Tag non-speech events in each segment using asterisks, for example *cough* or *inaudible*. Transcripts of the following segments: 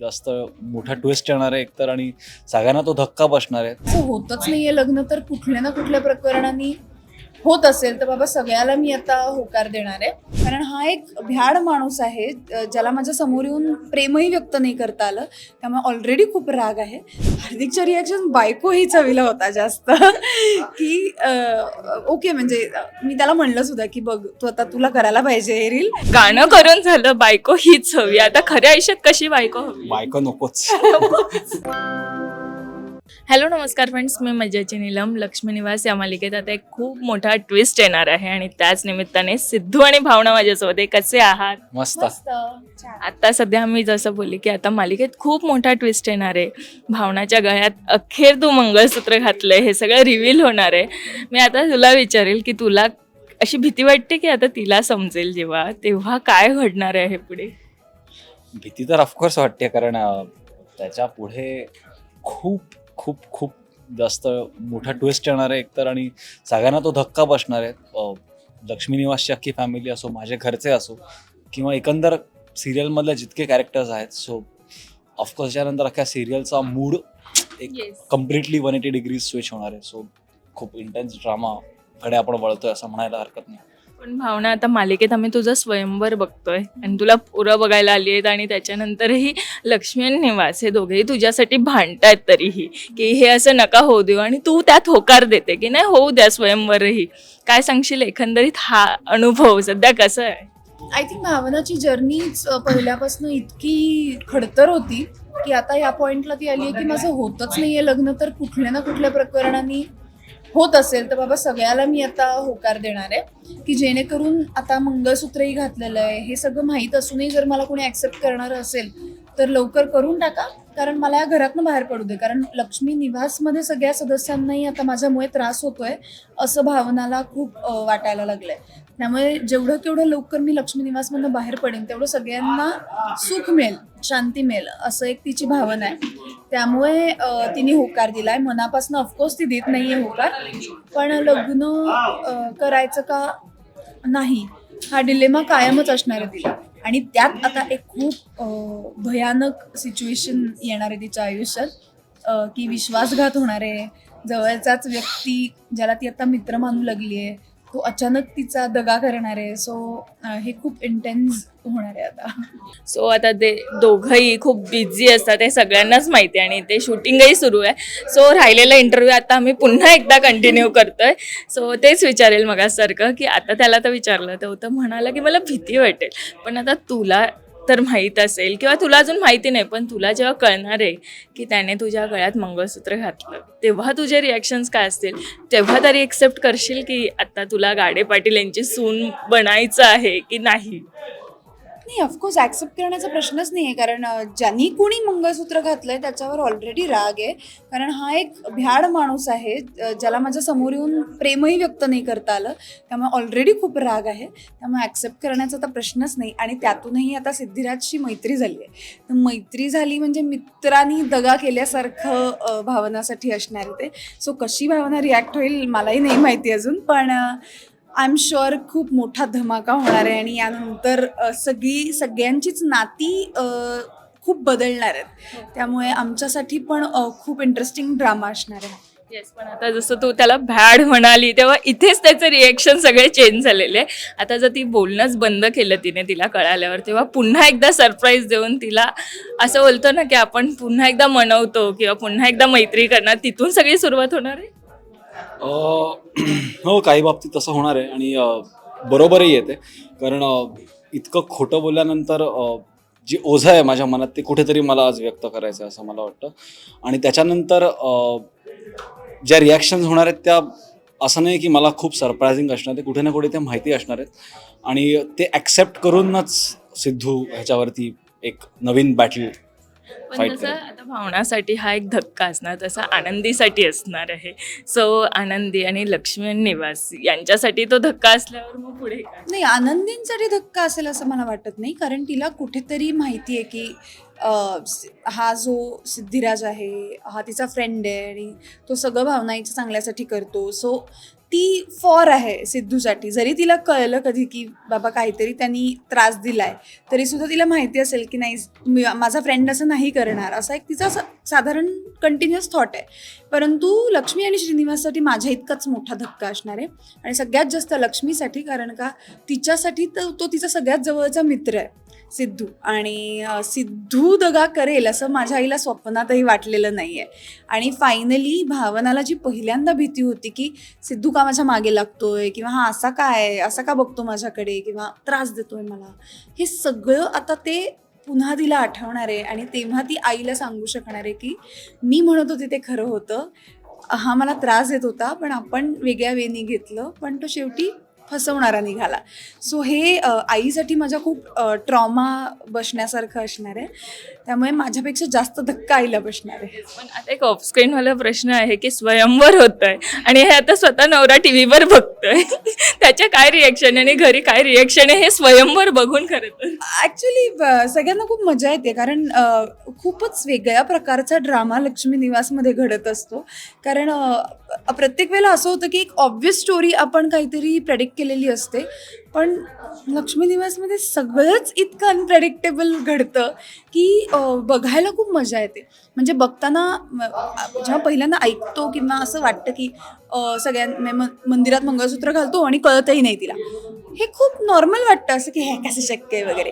जास्त मोठा ट्विस्ट येणार आहे एकतर आणि सगळ्यांना तो धक्का बसणार आहे. असं होतच नाहीये लग्न तर कुठल्या ना कुठल्या प्रकरणाने होत असेल तर बाबा सगळ्याला मी आता होकार देणार आहे. कारण हा एक भ्याड माणूस आहे ज्याला माझ्यासमोर येऊन प्रेमही व्यक्त नाही करता आलं. त्यामुळे ऑलरेडी खूप राग आहे. हार्दिकच्या रिॲक्शन बायको ही चवीला होता जास्त. की ओके म्हणजे मी त्याला म्हणलं सुद्धा की बघ तू आता तुला करायला पाहिजे हे रील गाणं करून झालं बायको हीच हवी आता खऱ्या आयुष्यात कशी बायको हवी? बायको नकोच. *laughs* हॅलो नमस्कार फ्रेंड्स मी मज्जाची नीलम लक्ष्मी निवास या मालिकेत. आता एक खूप मोठा ट्विस्ट येणार आहे आणि त्याच निमित्ताने सिद्धू आणि भावना माझ्यासोबत आहे कसे आहात? मस्त. आता सध्या मी जसं बोलली की आता मालिकेत खूप मोठा ट्विस्ट येणार आहे. भावनाच्या गळ्यात अखेर तू मंगळसूत्र घातलंय हे सगळं रिव्हील होणार आहे. मी आता तुला विचारेल की तुला अशी भीती वाटते की आता तिला समजेल जेव्हा? तेव्हा काय घडणार आहे पुढे? भीती तर ऑफकोर्स वाटते कारण त्याच्या पुढे खूप खूप खूप जास्त मोठा ट्विस्ट येणार आहे एकतर आणि सगळ्यांना तो धक्का बसणार आहे. अं, लक्ष्मी निवासची अख्खी फॅमिली असो माझे घरचे असो किंवा एकंदर सिरियलमधले जितके कॅरेक्टर्स आहेत सो ऑफकोर्स त्यानंतर अख्ख्या सिरियलचा मूड एक completely one eighty degree switch होणार आहे. सो खूप इंटेन्स ड्रामा कडे आपण वळतोय असं म्हणायला हरकत नाही. पण भावना आता मालिकेत आम्ही तुझं स्वयंवर बघतोय. आणि तुला पोरं बघायला आली आहेत आणि त्याच्यानंतरही लक्ष्मी आणि निवास हे दोघेही तुझ्यासाठी भांडतायत तरीही. की हे असं नका होऊ देऊ आणि तू त्यात होकार देते की नाही होऊ द्या स्वयंवरही. काय सांगशील एकंदरीत हा अनुभव सध्या कसा आहे? आय थिंक भावनाची जर्नीच पहिल्यापासून इतकी खडतर होती की आता या पॉइंटला ती आली आहे की माझं होतच नाहीये लग्न तर कुठल्या ना कुठल्या प्रकरणाने होत असेल तर बाबा सगळ्याला मी आता होकार देणार आहे की जेणेकरून आता मंगळसूत्रही घातलेलं आहे. हे सगळं माहीत असूनही जर मला कोणी ॲक्सेप्ट करणारं असेल तर लवकर करून टाका. कारण मला या घरातनं बाहेर पडू दे. कारण लक्ष्मी निवासमध्ये सगळ्या सदस्यांनाही आता माझ्यामुळे त्रास होतोय असं भावनाला खूप वाटायला वाटायला लागलंय. त्यामुळे जेवढं केवढं लवकर मी लक्ष्मी निवासमधनं बाहेर पडेन तेवढं सगळ्यांना सुख मिळेल शांती मिळेल असं एक तिची भावना आहे. त्यामुळे तिने होकार दिलाय. मनापासून ऑफकोर्स ती देत नाहीये होकार. पण लग्न करायचं का? नाही. हा डिलेमा कायमच असणार आहे. तिला आणि त्यात आता एक खूप भयानक सिच्युएशन येणार आहे तिच्या आयुष्यात. की विश्वासघात होणार आहे. जवळचाच व्यक्ती ज्याला ती आता मित्र मानू लागली आहे तो अचानक तिचा दगा करणार आहे सो हे खूप इंटेन्स होणार आहे आता. सो आता ते दोघंही खूप बिझी असतात हे सगळ्यांनाच माहिती आहे आणि ते शूटिंगही सुरू आहे. सो राहिलेला इंटरव्ह्यू आता आम्ही पुन्हा एकदा कंटिन्यू करतोय. सो तेच विचारेल मगासारखं की आता त्याला तर विचारलं तर होतं म्हणाला की मला भीती वाटेल पण आता तुला तर माहीत असेल किंवा तुला अजून माहिती नाही पण तुला जेव्हा कळणार आहे की त्याने तुझ्या गळ्यात मंगळसूत्र घातलं तेव्हा तुझे रिॲक्शन्स काय असतील? तेव्हा तरी एक्सेप्ट करशील की आता तुला गाडे पाटील यांची सून बनायचं आहे की नाही? नाही ऑफकोर्स ॲक्सेप्ट करण्याचा प्रश्नच नाही आहे कारण ज्यांनी कुणी मंगळसूत्र घातलंय त्याच्यावर ऑलरेडी राग आहे. कारण हा एक भ्याड माणूस आहे ज्याला माझ्यासमोर येऊन प्रेमही व्यक्त नाही करता आलं. त्यामुळे ऑलरेडी खूप राग आहे. त्यामुळे ॲक्सेप्ट करण्याचा तर प्रश्नच नाही. आणि त्यातूनही आता सिद्धिराजशी मैत्री झाली आहे. तर मैत्री झाली म्हणजे मित्रांनी दगा केल्यासारखं भावनासाठी असणार आहे ते. सो कशी भावना रिॲक्ट होईल मलाही नाही माहिती अजून. पण आय एम शुअर खूप मोठा धमाका होणार आहे आणि यानंतर सगळी सगळ्यांचीच नाती खूप बदलणार आहेत. त्यामुळे आमच्यासाठी पण खूप इंटरेस्टिंग ड्रामा असणार आहे. येस पण आता जसं तू त्याला भॅड म्हणाली तेव्हा इथेच त्याचे रिएक्शन सगळे चेंज झालेले आता जर ती बोलणंच बंद केलं तिने तिला कळाल्यावर तेव्हा पुन्हा एकदा सरप्राईज देऊन तिला असं बोलतो ना की आपण पुन्हा एकदा मनवतो किंवा पुन्हा एकदा मैत्री करणार तिथून सगळी सुरुवात होणार आहे? हो काही बाबतीत तसं होणार आहे आणि बरोबरही येते. कारण इतकं खोटं बोलल्यानंतर जी ओझं आहे माझ्या मनात ते कुठेतरी मला आज व्यक्त करायचं आहे असं मला वाटतं. आणि त्याच्यानंतर ज्या रिॲक्शन्स होणार आहेत त्या असं नाही की मला खूप सरप्रायझिंग असणार ते कुठे ना कुठे ते माहिती असणार आहेत. आणि ते ॲक्सेप्ट करूनच सिद्धू ह्याच्यावरती एक नवीन बॅटल पण जसं. आता भावनासाठी हा एक धक्का असणार तसा आनंदीसाठी असणार आहे. सो आनंदी आणि लक्ष्मी आणि निवास यांच्यासाठी तो धक्का असल्यावर मग पुढे काय? नाही आनंदींसाठी धक्का असेल असं मला वाटत नाही कारण तिला कुठेतरी माहिती आहे की अ, स- हा जो सिद्धिराज आहे हा तिचा फ्रेंड आहे आणि तो सगळं भावनाईच्या चांगल्यासाठी करतो. सो ती फॉर आहे सिद्धूसाठी. जरी तिला कळलं कधी की बाबा काहीतरी त्यांनी त्रास दिलाय तरी सुद्धा तिला माहिती असेल की नाही मी माझा फ्रेंड असं नाही करणार. असा एक तिचा साधारण कंटिन्युअस थॉट आहे. परंतु लक्ष्मी आणि श्रीनिवाससाठी माझ्या इतकाच मोठा धक्का असणार आहे. आणि सगळ्यात जास्त लक्ष्मीसाठी कारण का तिच्यासाठी तर तो तिचा सगळ्यात जवळचा मित्र आहे. सिद्धू. आणि सिद्धू दगा करेल असं माझ्या आईला स्वप्नातही वाटलेलं नाही आहे आणि फायनली भावनाला जी पहिल्यांदा भीती होती की सिद्धू का माझ्या मागे लागतोय किंवा हा असा काय असा का बघतो माझ्याकडे किंवा त्रास देतोय मला हे सगळं आता ते पुन्हा तिला आठवणार आहे आणि तेव्हा ती आईला सांगू शकणार आहे की मी म्हणत होते ते खरं होतं. हा मला त्रास देत होता पण आपण वेगळ्या वेनी घेतलं पण तो शेवटी फसवणारा निघाला. सो हे आईसाठी माझ्या खूप ट्रॉमा बसण्यासारखं असणार आहे. त्यामुळे माझ्यापेक्षा जास्त धक्का आईला बसणार आहे. पण आता एक ऑफस्क्रीन वाला प्रश्न आहे की स्वयंवर होत आहे आणि हे आता स्वतः नवरा टीव्हीवर बघतोय. त्याच्या काय रिएक्शन आणि घरी काय रिएक्शन आहे हे स्वयंवर बघून खरं तर. ॲक्च्युली सगळ्यांना खूप मजा येते. कारण खूपच वेगळ्या प्रकारचा ड्रामा लक्ष्मी निवासमध्ये घडत असतो. कारण प्रत्येक वेळेला असं होतं की एक ऑब्वियस स्टोरी आपण काहीतरी प्रेडिक्ट केलेली असते. पण लक्ष्मी दिवसमध्ये सगळंच इतकं अनप्रेडिक्टेबल घडतं की बघायला खूप मजा येते. म्हणजे बघताना जेव्हा पहिल्यांदा ऐकतो किंवा असं वाटतं की सगळ्यां मंदिरात मंगळसूत्र घालतो आणि कळतही नाही तिला. हे खूप नॉर्मल वाटतं असं की हे कसं शक्य आहे? वगैरे.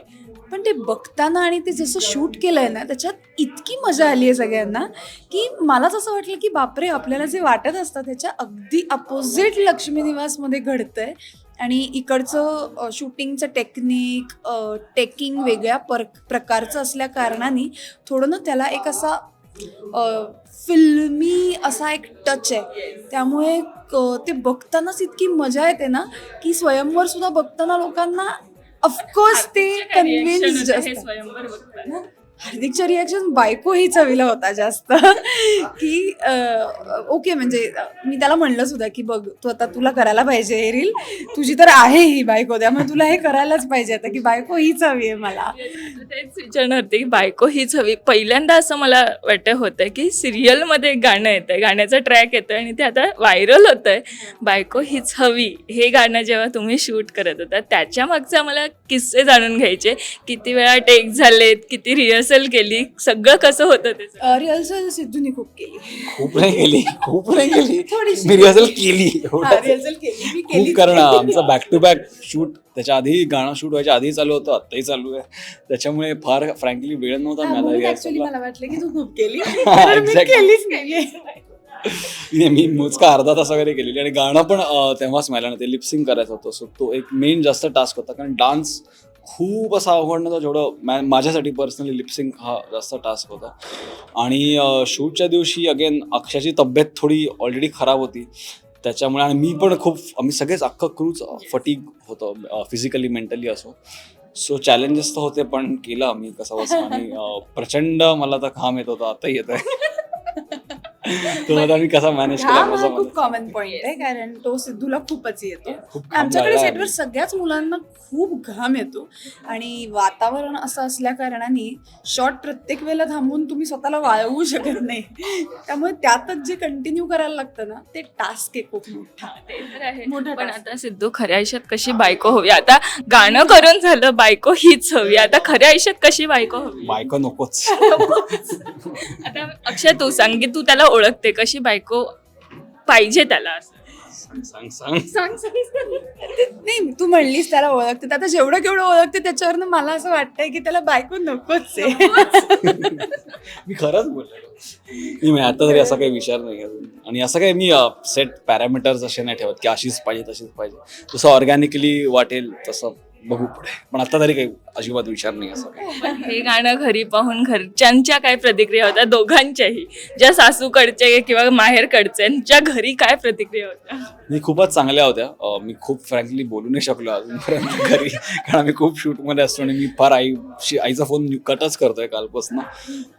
पण ते बघताना आणि ते जसं शूट केलं आहे ना त्याच्यात इतकी मजा आली आहे सगळ्यांना की मलाच असं वाटलं की बापरे आपल्याला जे वाटत असतं त्याच्या अगदी अपोजिट लक्ष्मी निवासमध्ये आहे आणि इकडचं शूटिंगचं टेक्निक टेकिंग वेगळ्या पर प्रकारचं असल्या कारणाने थोडं ना त्याला एक असा फिल्मी असा एक टच आहे. त्यामुळे ते बघतानाच इतकी मजा येते ना की स्वयंवर सुद्धा बघताना लोकांना ऑफकोर्स ते कन्व्हिन्स हे स्वयंवर बघताना हार्दिकच्या रिॲक्शन बायको ही चवीला होता जास्त. की ओके म्हणजे मी त्याला म्हणलं सुद्धा की बघ तू आता तुला करायला पाहिजे हे रील तुझी तर आहे ही बायको त्यामुळे तुला हे करायलाच पाहिजे आता की बायको हीच हवी आहे मला. तेच विचारणार होते की बायको हीच हवी पहिल्यांदा असं मला वाटत होतं की सिरियलमध्ये गाणं येतं गाण्याचं ट्रॅक येतं आणि ते आता व्हायरल होतं आहे बायको हीच हवी हे गाणं जेव्हा तुम्ही शूट करत होता त्याच्या मागचा मला किस्से जाणून घ्यायचे. किती वेळा टेक झालेत किती रिहर्सल केली सगळं कसं होतं त्याचं रिहर्सल सिद्धूनी खूप केली. खूप नाही केली खूप नाही केली. *laughs* थोडीशी. मी रिहर्सल केली. एवढं रिहर्सल केली. मी केली खूप कारण आमचं बॅक टू बॅक शूट त्याच्या आधी गाणं शूट व्हायच्या आधी चालू होतं आत्ताही चालू आहे. त्याच्यामुळे फार फ्रँकली वेळ नव्हता मिळाला ऍक्च्युली. मला वाटलं की तू खूप केली. *laughs* मी Exactly. केलीच नाहीये. नाही, मी मोजका अर्धा तास वगैरे केलेली आणि गाणं पण अं, तेव्हाच मिळालं ना ते लिपसिंग करायचं होतं. सो तो एक मेन जास्त टास्क होता. कारण डान्स खूप असं अवघड नव्हता जेवढं मॅ माझ्यासाठी पर्सनली लिपसिंग हा जास्त टास्क होता. आणि शूटच्या दिवशी अगेन अक्षयाची तब्येत थोडी ऑलरेडी खराब होती. त्याच्यामुळे आणि मी पण खूप आम्ही सगळेच अख्खं क्रूज फटीक होतं फिजिकली मेंटली असो. सो चॅलेंजेस तर होते पण केलं आम्ही कसं बसं आणि प्रचंड मला तर काम येत होतं आता येत आहे तो आता मी कसा मॅनेज हा खूप कॉमन पॉइंट आहे कारण तो सिद्धूला खूपच येतो. खूप घाम आमच्याकडे सेटवर सगळ्याच मुलांना खूप घाम येतो. आणि वातावरण असं असल्या कारणाने शॉर्ट प्रत्येक वेळेला थांबून तुम्ही स्वतःला वाळवू शकत नाही. त्यामुळे त्यातच जे कंटिन्यू करायला लागतं ना ते टास्क आहे खूप मोठा. ते तर आहे. मोठा पण task. आता सिद्धू खऱ्या आयुष्यात कशी बायको हवी? आता गाणं करून झालं बायको हीच हवी. आता खऱ्या आयुष्यात कशी बायको हवी? बायको नकोच. *laughs* आता अक्षय तू सांग की तू त्याला ओळखते कशी बायको पाहिजे त्याला असं. सांग सांग सांग. सांग नाही तू म्हणलीस त्याला ओळखते. आता जेवढं केवढं ओळखते त्याच्यावरनं मला असं वाटतंय की त्याला बायको नकोच आहे. मी खरंच बोललो नाही मी आता तरी असा काही विचार नाही अजून आणि असं काही मी सेट पॅरामीटर्स असे नाही ठेवत की अशीच पाहिजे तशीच पाहिजे. जसं ऑर्गॅनिकली वाटेल तसं बघू पुढे. पण आता तरी काही अजिबात विचार नाही असं काही. पण हे गाणं घरी पाहून घरच्यांच्या काय प्रतिक्रिया होत्या? दोघांच्याही. ज्या सासूकडचे किंवा माहेरकडचे यांच्या घरी काय प्रतिक्रिया होत्या? मी खूपच चांगल्या होत्या. अं, मी खूप फ्रँकली बोलू नाही शकलो अजूनपर्यंत घरी. कारण आम्ही खूप शूटमध्ये असतो आणि मी फार आईशी आईचा फोन कटच करतोय कालपासून.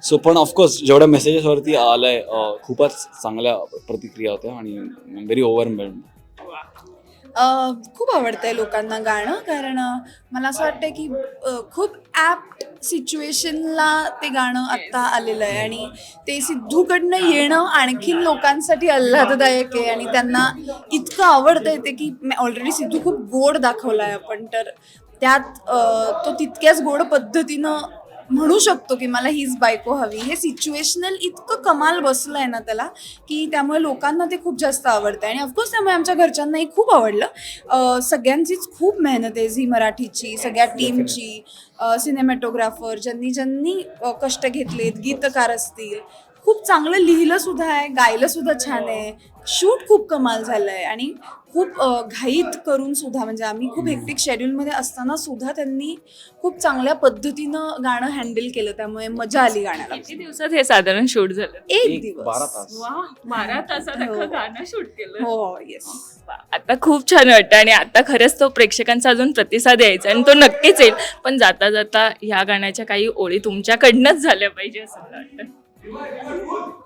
सो पण ऑफकोर्स जेवढ्या मेसेजेसवरती आलंय अं, खूपच चांगल्या प्रतिक्रिया होत्या आणि व्हेरी ओव्हर खूप आवडतंय लोकांना गाणं कारण मला असं वाटतं की खूप ॲप्ट सिच्युएशनला ते गाणं आत्ता आलेलं आहे आणि ते सिद्धूकडनं येणं आणखीन लोकांसाठी आल्हाददायक आहे आणि त्यांना इतकं आवडतंय ते की ऑलरेडी सिद्धू खूप गोड दाखवला आहे आपण तर त्यात तो तितक्याच गोड पद्धतीनं म्हणू शकतो की मला हीच बायको हवी. हे सिच्युएशनल इतकं कमाल बसलं आहे ना त्याला की त्यामुळे लोकांना ते खूप जास्त आवडतं आणि ऑफकोर्स त्यामुळे आमच्या घरच्यांनाही खूप आवडलं. सगळ्यांचीच खूप मेहनत आहे झी मराठीची सगळ्या टीमची सिनेमॅटोग्राफर ज्यांनी ज्यांनी कष्ट घेतलेत गीतकार असतील. खूप चांगलं लिहिलं सुद्धा आहे गायलं सुद्धा छान आहे. शूट खूप कमाल झालं आहे आणि खूप घाईत करून सुद्धा म्हणजे आम्ही खूप हेक्टिक शेड्यूलमध्ये असताना सुद्धा त्यांनी खूप चांगल्या पद्धतीनं गाणं हँडल केलं. त्यामुळे मजा आली गाण्याला. किती दिवसात हे साधारण शूट झालं? एक दिवस. बारा तास. वा बारा तासात हो. अख्खं गाणं शूट केलं. हो येस वा, आता खूप छान वाटतं आणि आता खरंच तो प्रेक्षकांचा अजून प्रतिसाद यायचा आणि तो नक्कीच येईल. पण जाता जाता ह्या गाण्याच्या काही ओळी तुमच्याकडनंच झाल्या पाहिजे असं मला वाटतं.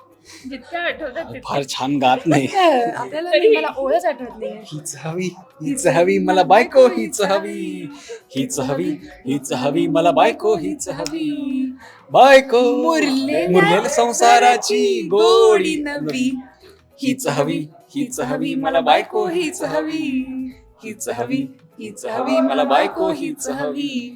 जितक्या आठवतात तितक्या. फार छान गात नाही. *laughs* आपल्याला नाही, मला ओळच आठवत नाही. हीच हवी हीच हवी मला बायको हीच हवी. हीच हवी हीच हवी मला बायको हीच हवी. बायको. मुरलेल्या मुरलेल्या संसाराची गोडी नवी. हीच हवी हीच हवी मला बायको हीच हवी. हीच हवी हीच हवी मला बायको हीच हवी.